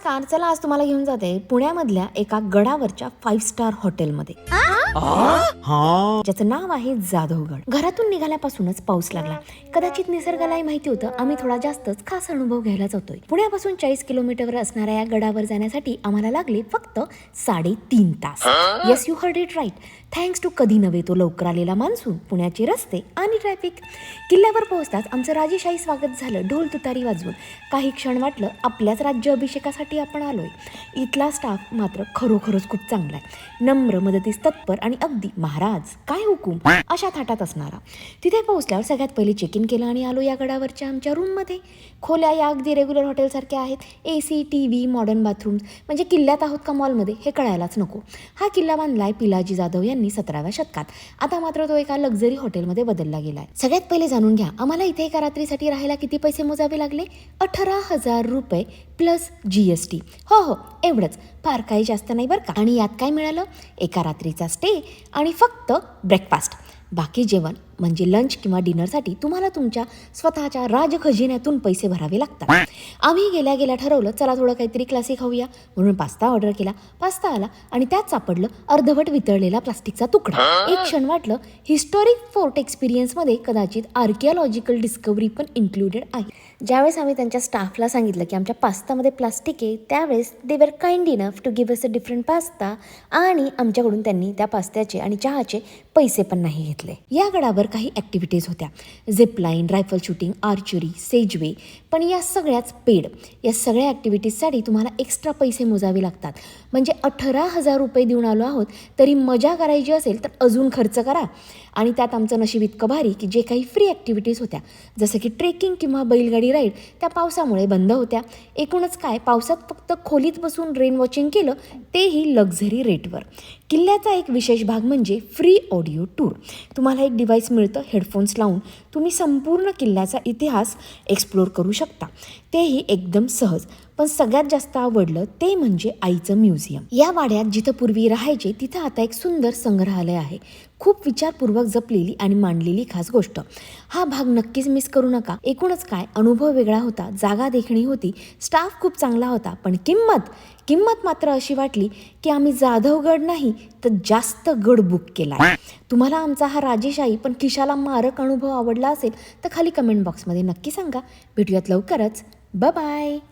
नमस्कार चला आज तुम्हाला घेऊन जाते पुण्यामधल्या एका गडावरच्या फाईव्ह स्टार हॉटेलमध्ये ज्याचं नाव आहे जाधवगड. घरातून निघाल्यापासूनच पाऊस लागला. कदाचित निसर्गालाही माहिती होतं आम्ही थोडा जास्तच खास अनुभव घ्यायला जातोय. पुण्यापासून चाळीस किलोमीटरवर असणाऱ्या या गडावर जाण्यासाठी आम्हाला लागले फक्त साडेतीन तास. Yes you heard it right thanks to कधी नव्हे तो लवकर आलेला मान्सून पुण्याचे रस्ते आणि ट्रॅफिक किल्ल्यावर पोहोचताच आमचं राजेशाही स्वागत झालं ढोल तुतारी वाजवून. काही क्षण वाटलं आपल्याच राज्य अभिषेकासाठी आपण आलोय. इथला स्टाफ मात्र खरोखरच खूप चांगला आहे. नम्र मदतीस तत्पर आणि अगदी महाराज काय हुकूम? अशा थाटात असणारा. तिथे पोहोचल्यावर सगळ्यात पहिले चेक इन केलं आणि आलो या गडावरच्या आमच्या रूममध्ये खोल्या या अगदी रेग्युलर हॉटेलसारख्या आहेत. A C T V modern bathroom म्हणजे किल्ल्यात आहोत का मॉलमध्ये हे कळायलाच नको. हा किल्ला बांधलाय पिलाजी जाधव यांनी सतराव्या शतकात. आता मात्र तो एका लक्झरी हॉटेलमध्ये बदलला गेलाय. सगळ्यात पहिले जाणून घ्या आम्हाला इथे एका रात्रीसाठी राहायला किती पैसे मोजावे लागले? अठरा हजार रुपये प्लस जी एस टी हो हो एवढंच. फार काही जास्त नाही बरं का? आणि यात काय मिळालं? एका रात्रीचा स्टे आणि फक्त ब्रेकफास्ट बाकी जेवण म्हणजे लंच किंवा डिनरसाठी तुम्हाला तुमच्या स्वतःच्या राजखजिन्यातून पैसे भरावे लागतात. आम्ही गेल्या गेल्या ठरवलं चला थोडं काहीतरी क्लासिक खाऊया. म्हणून पास्ता ऑर्डर केला. पास्ता आला आणि त्यात सापडलं अर्धवट वितळलेला प्लास्टिकचा तुकडा. एक क्षण वाटलं हिस्टॉरिक फोर्ट एक्सपिरियन्समध्ये कदाचित आर्किओलॉजिकल डिस्कवरी पण इन्क्लुडेड आहे. ज्यावेळेस आम्ही त्यांच्या स्टाफला सांगितलं की आमच्या पास्तामध्ये प्लास्टिक आहे त्यावेळेस they were kind enough to give us a different pasta आणि आमच्याकडून त्यांनी त्या पास्त्याचे आणि चहाचे पैसे पण नाही घेतले. या गडावर काही ॲक्टिव्हिटीज होत्या. Zipline rifle shooting archery segway पण या सगळ्याच पेड या सगळ्या ॲक्टिव्हिटीजसाठी तुम्हाला एक्स्ट्रा पैसे मोजावे लागतात. म्हणजे अठरा हजार रुपये देऊन आलो आहोत तरी मजा करायची असेल तर अजून खर्च करा. आणि त्यात आमचं नशीब इतकं भारी की जे काही फ्री ॲक्टिव्हिटीज होत्या जसं की ट्रेकिंग किंवा बैलगाडी राईड त्या पावसामुळे बंद होत्या. एकूणच काय पावसात फक्त खोलीत बसून रेन वॉचिंग केलं तेही लक्झरी रेटवर किल्ल्याचा एक विशेष भाग म्हणजे फ्री ऑडिओ टूर तुम्हाला एक डिव्हाइस मिळतं हेडफोन्स लावून. तुम्ही संपूर्ण किल्ल्याचा इतिहास एक्सप्लोर करू शकता. तेही एकदम सहज पण सगळ्यात जास्त आवडलं ते म्हणजे आईचं म्युझियम. या वाड्यात जिथं पूर्वी राहायचे तिथं आता एक सुंदर संग्रहालय आहे. खूप विचारपूर्वक जपलेली आणि मांडलेली खास गोष्ट. हा भाग नक्कीच मिस करू नका. एकूणच काय अनुभव वेगळा होता जागा देखणी होती स्टाफ खूप चांगला होता पण किंमत? किंमत मात्र अशी वाटली की आम्ही जाधवगड नाही तर जास्त गड बुक केला तुम्हाला आमचा हा राजेशाही पण खिशाला मारक अनुभव आवडला असेल तर खाली कमेंट बॉक्समध्ये नक्की सांगा. भेटूयात लवकरच. Bye bye.